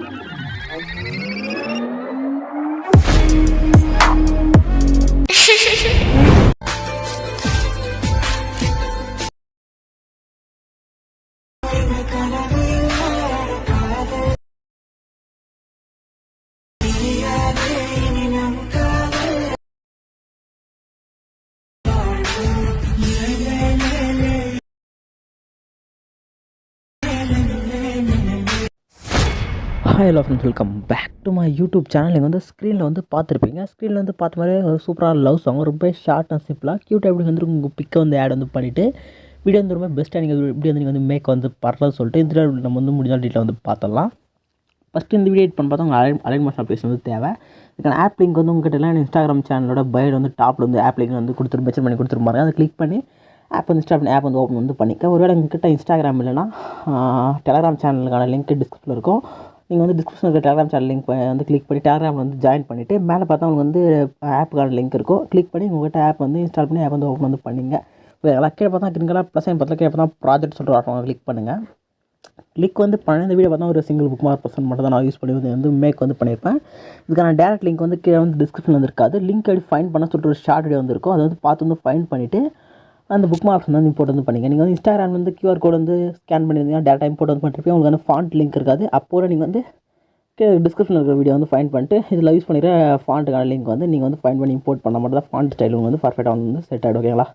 Música hi hello friends welcome back to my YouTube channel நீங்கள் வந்து ஸ்க்ரீனில் வந்து பார்த்துருப்பீங்க. ஸ்க்ரீனில் வந்து பார்த்த மாதிரி ஒரு சூப்பராக லவ் சாங் ரொம்ப ஷார்ட் அண்ட் சிம்பிளாக க்யூட்டாக எப்படி வந்து உங்கள் பிக்கை வந்து ஆட் வந்து பண்ணிவிட்டு வீடியோ வந்து ரொம்ப பெஸ்ட்டாக நீங்கள் எப்படி வந்து நீங்கள் வந்து மேக் வந்து பரல சொல்லிட்டு இந்த நம்ம வந்து முடிஞ்சால் டீட்டில் வந்து பார்த்தலாம் ஃபஸ்ட்டு இந்த வீடியோ எடிட் பண்ண பார்த்தா உங்கள் அலைன் அலைன் மாஸ்டர் அப்ளிகேஷன் வந்து தேவை. இதுக்கான ஆப் லிங்க் வந்து உங்ககிட்ட எல்லாம் இன்ஸ்டாகிராம் சேனலோட பயோட வந்து டாப்பில் வந்து ஆப் லிங்க் வந்து கொடுத்துரு மென்ஷன் பண்ணி கொடுத்துருப்பாங்க அதை கிளிக் பண்ணி ஆப் வந்து இன்ஸ்டா பண்ணி ஆப் வந்து ஓப்பன் வந்து பண்ணிக்க. ஒருவேளை உங்ககிட்ட இன்ஸ்டாகிராம் இல்லைனா டெலகிராம் சேனலுக்கான லிங்க் டிஸ்கிரிப்ஷனில் இருக்கும். நீங்கள் வந்து டிஸ்கிரிப்ஷனில் இருக்க டெலகிராம் சேனல் லிங்க் வந்து கிளிக் பண்ணி டெலகிராம் வந்து ஜாயின் பண்ணிவிட்டு மேலே பார்த்தா உங்களுக்கு வந்து ஆப்புக்கான லிங்க் இருக்கும். கிளிக் பண்ணி உங்கள்கிட்ட ஆப் வந்து இன்ஸ்டால் பண்ணி ஆப் வந்து ஓப்பன் வந்து பண்ணிங்க. இப்போ கீழே பார்த்தா கிரீன் ப்ளஸ் ப்ளஸ் பார்த்தா கீழே பார்த்தா ப்ராஜெக்ட் சொல்கிற ஆப்ஷன் கிளிக் பண்ணுங்கள் கிளிக் வந்து பண்ண இந்த வீடியோ பார்த்தா ஒரு சிங்கிள் புக் மார்க் பர்சன் மட்டும் தான் நான் யூஸ் பண்ணி வந்து வந்து மேக் வந்து பண்ணியிருப்பேன் இதுக்கான டேரக்ட் லிங்க் வந்து கீழே வந்து டிஸ்கிரிப்ஷன் வந்து இருக்காது. லிங்க் எப்படி ஃபைன் பண்ண சொல்லிட்டு ஒரு ஷார்ட் வீடியோ வந்துருக்கும் அதை வந்து பார்த்து வந்து ஃபைன் பண்ணிவிட்டு அந்த புக் மார்க்ஸ் வந்து இம்போர்ட் வந்து பண்ணிங்க நீங்கள் வந்து இன்ஸ்டாகிராம் வந்து கியூஆர் கோட் வந்து ஸ்கேன் பண்ணியிருந்தீங்கன்னா டேட்டா இம்போர்ட் வந்து பண்ணிருப்பீங்க. உங்களுக்கு வந்து ஃபாண்ட் லிங்க் இருக்காது. அப்போ நீங்கள் வந்து டிஸ்கிரிப்ஷனில் இருக்கிற வீடியோ வந்து ஃபைன் பண்ணிட்டு இதில் யூஸ் பண்ணிக்கிற ஃபாண்ட்டுக்கான லிங்க் வந்து நீங்கள் வந்து ஃபைன் பண்ணி இம்போர்ட் பண்ண மட்டும் தான் ஃபாண்ட் ஸ்டைல் வந்து பர்ஃபெக்டாக வந்து செட் ஆகிடும் ஓகேங்களா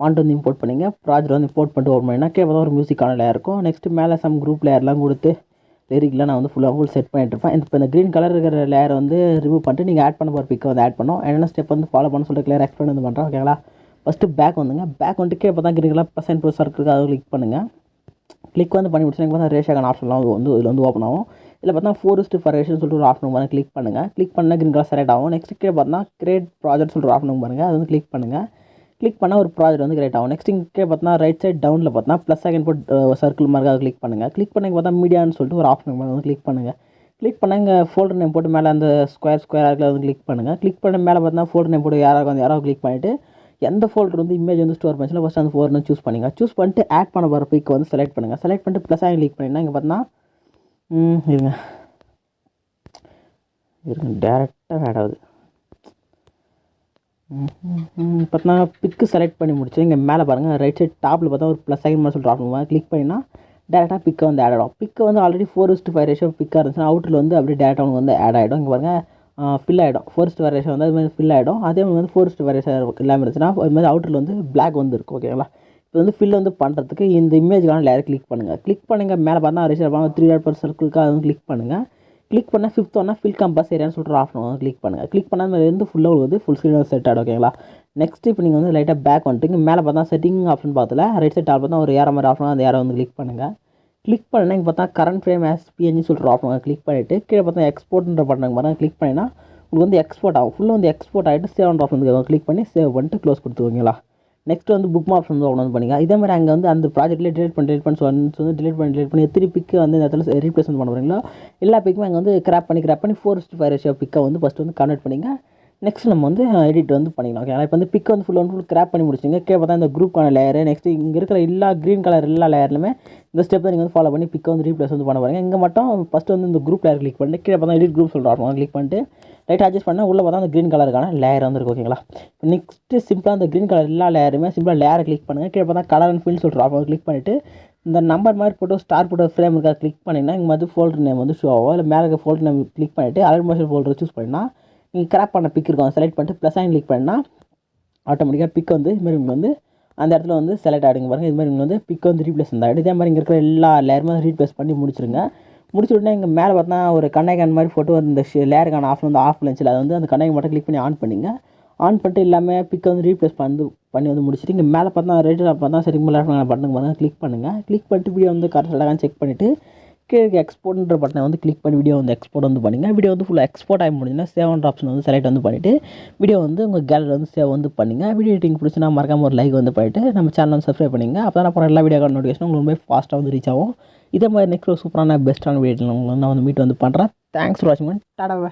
ஃபாண்ட் வந்து இம்போர்ட் பண்ணிங்க. ப்ராஜெக்ட் வந்து இம்போர்ட் பண்ணிட்டு ஓப்பன் பண்ணினா கேட்ப ஒரு மியூசிக்கான லேயர் இருக்கும். நெக்ஸ்ட்டு மேலே சம் குரூப் லேயர்லாம் கொடுத்து லிரிக்லாம் நான் வந்து ஃபுல்லாக ஃபுல் செட் பண்ணிட்டு இருப்பேன். இப்போ இந்த க்ரீன் கலர் இருக்கிற லேயர் வந்து ரிமூவ் பண்ணிட்டு நீங்கள் ஆட் பண்ண போகிற பிக்கை வந்து ஆட் பண்ணோம் என்னென்ன ஸ்டெப் வந்து ஃபாலோ பண்ண சொல்லிட்டு கிளியர் எக்ஸ்பிளைன் வந்து பண்ணுறோம் ஓகேங்களா ஃபஸ்ட்டு பேக் வந்துங்க. பேக் வந்துட்டு கீழே தான் க்ரீன் ப்ளஸ் அண்ட் ப்ளஸ் இருக்குது அதை கிளிக் பண்ணுங்கள் கிளிக் வந்து பண்ணி முடிச்சு பார்த்தா ரேஷாக்கான ஆப்ஷன்லாம் வந்து இதில் வந்து ஓப்பன் ஆகும். இல்லை பார்த்தா ஃபர் ரேஷன் சொல்லிட்டு ஒரு ஆப்ஷன் பாருங்கள் கிளிக் பண்ணுங்கள் கிளிக் பண்ணால் கிரீன் கலர் செலக்ட் ஆகும். நெக்ஸ்ட் கீழே பார்த்தா கிரியேட் ப்ராஜெக்ட் சொல்லிட்டு ஆப்ஷன் பாருங்கள் அது வந்து கிளிக் பண்ணுங்கள் கிளிக் பண்ணால் ஒரு ப்ராஜெக்ட் வந்து கிரியேட் ஆகும். நெக்ஸ்ட் இங்கே பார்த்தா ரைட் சைட் டவுனில் பார்த்தா ப்ளஸ் செகண்ட் போட் சர்க்கிள் மாதிரி அதை கிளிக் பண்ணுங்கள் கிளிக் பண்ணி பார்த்தா மீடியான்னு சொல்லிட்டு ஒரு ஆப்ஷன் வந்து கிளிக் பண்ணுங்கள் கிளிக் பண்ணால் இங்கே ஃபோல்டர் நேம் போட்டு மேலே அந்த ஸ்கொயர் ஸ்கொயர் ஆகில் வந்து கிளிக் பண்ணுங்கள் கிளிக் பண்ண மேலே பார்த்தா ஃபோல்டர் நேம் போட்டு யாராவது வந்து யாராவது கிளிக் பண்ணிவிட்டு எந்த ஃபோல்டர் வந்து இமேஜ் வந்து ஸ்டோர் பண்ணிச்சுன்னா ஃபஸ்ட் அந்த ஃபோர்னு சூஸ் பண்ணிங்க. சூஸ் பண்ணிட்டு ஆட் பண்ண போகிற பிக் வந்து செலக்ட் பண்ணுங்கள் செலக்ட் பண்ணிட்டு ப்ளஸ் ஆகி கிளிக் பண்ணிங்கன்னா இங்கே பார்த்தீங்கன்னா இருங்க. இருங்க டேரெக்டாக ஆட் ஆகுது. பார்த்தா பிக்கு செலக்ட் பண்ணி முடிச்சு இங்கே மேலே பாருங்கள் ரைட் சைட் டாப்பில் பார்த்தா ஒரு ப்ளஸ் சைன் மாதிரி சொல்லிட்டு ஆப்ஷன் கிளிக் பண்ணினா டேரெக்டாக பிக்கை வந்து ஆட் ஆகிடும் பிக்கை வந்து already four is to five ratio பிக்காக இருந்துச்சுன்னா அவுட்டில் வந்து அப்படியே டேரெக்டாக உங்களுக்கு வந்து ஆட் ஆகிடும் இங்கே பாருங்கள் ஃபில் ஆகிடும் ஃபோர்ஸ்ட் வேரியேஷன் வந்து அது மாதிரி ஃபில் ஆகிடும் அதே மாதிரி வந்து ஃபோர்ஸ்ட் வேரியேஷன் இல்லாமல் இருந்துச்சுன்னா அது மாதிரி அவுட்டரில் வந்து பிளாக் வந்து இருக்கும் ஓகேங்களா இப்போ வந்து ஃபில் வந்து பண்ணுறதுக்கு இந்த இமேஜ்க்கான லேயர் கிளிக் பண்ணுங்கள் கிளிக் பண்ணுங்கள் மேலே பார்த்தா ரேஷன் பண்ணால் த்ரீ டாட் பர் சர்க்கிளுக்கு அது வந்து கிளிக் பண்ணுங்கள் கிளிக் பண்ணால் ஃபிஃப்த் ஒன்னா ஃபில் கம்பஸ் ஏரியான்னு சொல்லிட்டு ஆஃப் வந்து கிளிக் பண்ணுங்கள் கிளிக் பண்ணால் இருந்து ஃபுல்லாக வந்து ஃபுல் ஸ்க்ரீன் செட் ஆகிடும் ஓகேங்களா நெக்ஸ்ட் இப்போ நீங்கள் வந்து லைட்டாக பேக் வந்துட்டு இங்கே மேலே பார்த்தா செட்டிங் ஆப்ஷன் பார்த்துல ரைட் சைட் டாப் பார்த்தா ஒரு ஏற மாதிரி ஆப்ஷன் அந்த ஏரை வந்து கிளிக் பண்ணுங்கள் கிளிக் பண்ணால் இங்கே பார்த்தா கரண்ட் ஃப்ரேம் ஆஸ் பிஎன்ஜி சொல்லிட்டு ஆப்ஷன் கிளிக் பண்ணிவிட்டு கீழே பார்த்தா எக்ஸ்போர்ட்ன்ற பட்டன் பாருங்கள் கிளிக் பண்ணினா உங்களுக்கு வந்து எக்ஸ்போர்ட் ஆகும். ஃபுல்லாக வந்து எக்ஸ்போர்ட் ஆகிட்டு சேவ் ஆன் ஆப்ஷன் வந்து கிளிக் பண்ணி சேவ் பண்ணிட்டு க்ளோஸ் கொடுத்துருவீங்களா? நெக்ஸ்ட் வந்து புக் ஆப்ஷன் வந்து ஓப்பன் வந்து பண்ணிங்க இதே மாதிரி அங்கே வந்து அந்த ப்ராஜெக்ட்லேயே டிலேட் பண்ணி டிலேட் பண்ணி வந்து டிலேட் பண்ணி டிலேட் பண்ணி எத்தனை பிக்கு வந்து இந்த இடத்துல ரீப்ளேஸ் வந்து பண்ண போகிறீங்களோ எல்லா பிக்குமே அங்கே வந்து கிராப் பண்ணி கிராப் பண்ணி ஃபோர் ஃபைவ் ரேஷியோ பிக்கை வந்து ஃபஸ்ட்டு வந்து கன்வெர்ட் பண்ணிங்க நெக்ஸ்ட் நம்ம வந்து எடிட் வந்து பண்ணிக்கலாம். ஓகே இப்போ வந்து பிக் வந்து ஃபுல் அண்ட் ஃபுல் கிராப் பண்ணி முடிச்சிங்க கே பார்த்தா இந்த குரூப்பான லேயர் நெக்ஸ்ட் இங்கே இருக்கிற எல்லா க்ரீன் கலர் எல்லா லேயர்லுமே இந்த ஸ்டெப் தான் நீங்கள் வந்து ஃபாலோ பண்ணி பிக்கை வந்து ரீப்ளேஸ் வந்து பண்ண பாருங்க இங்கே மட்டும் ஃபஸ்ட்டு வந்து இந்த குரூப் லேயர் கிளிக் பண்ணிட்டு கீழே பார்த்தா எடிட் குரூப் சொல்கிறாங்க கிளிக் பண்ணிட்டு ரைட் அட்ஜஸ்ட் பண்ணால் உள்ளே பார்த்தா அந்த க்ரீன் கலருக்கான லேயர் வந்து ஓகேங்களா நெக்ஸ்ட்டு சிம்பிளாக அந்த க்ரீன் கலர் எல்லா லேயருமே சிம்பிளாக லேயரை கிளிக் பண்ணுங்கள் கீழே பார்த்தா கலர் அண்ட் ஃபீல்டு சொல்கிறோம் அவங்க கிளிக் பண்ணிவிட்டு இந்த நம்பர் மாதிரி போட்டு ஸ்டார் போட்டு ஃப்ரேம் இருக்கா கிளிக் பண்ணிங்கன்னா இங்கே வந்து ஃபோல்டர் நேம் வந்து ஷோ ஆகும். இல்லை மேலே ஃபோல்டர் நேம் கிளிக் பண்ணிவிட்டு அலர்ட் மோஷன் ஃபோல்டர் சூஸ் பண்ணினா நீங்கள் கிராப் பண்ண பிக் இருக்கும். செலக்ட் பண்ணிட்டு ப்ளஸ் ஆயின் கிளிக் பண்ணால் ஆட்டோமேட்டிக்காக பிக் வந்து இதுமாதிரி உங்களுக்கு வந்து அந்த இடத்துல வந்து செலக்ட் ஆகிடுங்க பாருங்கள் இது மாதிரி வந்து பிக் வந்து ரீப்ளேஸ் வந்து ஆகிடும் இதே மாதிரி இங்கே இருக்கிற எல்லா லேயருமே ரீப்ளேஸ் பண்ணி முடிச்சிருங்க. முடிச்சு உடனே இங்கே மேலே பார்த்தா ஒரு கண்ணாய்க்கான் மாதிரி ஃபோட்டோ இந்த லேயருக்கான ஆஃப் வந்து ஆஃப் இருந்துச்சு அதை வந்து அந்த கண்ணாய் மட்டும் கிளிக் பண்ணி ஆன் பண்ணிங்க. ஆன் பண்ணிட்டு எல்லாமே பிக்கை வந்து ரீப்ளேஸ் பண்ணி பண்ணி வந்து முடிச்சுட்டு இங்கே மேலே பார்த்தா ரைட்டில் பார்த்தா சரி மேலே பட்டனுக்கு பாருங்கள் கிளிக் பண்ணுங்கள் கிளிக் பண்ணிட்டு வீடியோ வந்து கரெக்டாக செக் பண்ணிவிட்டு கீழே எக்ஸ்போர்ட்ன்ற பட்டனை வந்து கிளிக் பண்ணி வீடியோ வந்து எக்ஸ்போர்ட் வந்து பண்ணுங்கள் வீடியோ வந்து ஃபுல்லாக எக்ஸ்போர்ட் ஆகி முடிஞ்சுன்னா சேவ் ஆப்ஷன் வந்து செலக்ட் வந்து பண்ணிவிட்டு வீடியோ வந்து உங்கள் கேலரி வந்து சேவ் வந்து பண்ணுங்கள் வீடியோ எடிட்டிங் பிடிச்சினா மறக்காமல் ஒரு லைக் வந்து பண்ணிவிட்டு நம்ம சேனல் வந்து சப்ஸ்கிரைப் பண்ணிங்க. அப்போ தான் அப்புறம் எல்லா வீடியோ நோட்டிஃபிகேஷன் உங்களுக்கு ரொம்ப ஃபாஸ்ட்டாக வந்து ரீச் ஆகும். இதே மாதிரி நெக்ஸ்ட் ஒரு சூப்பரான பெஸ்ட்டான வீடியோ உங்களுக்கு நான் வந்து மீட் வந்து பண்ணுறேன் தேங்க்ஸ் ஃபார் வாட்சிங் டாடாவை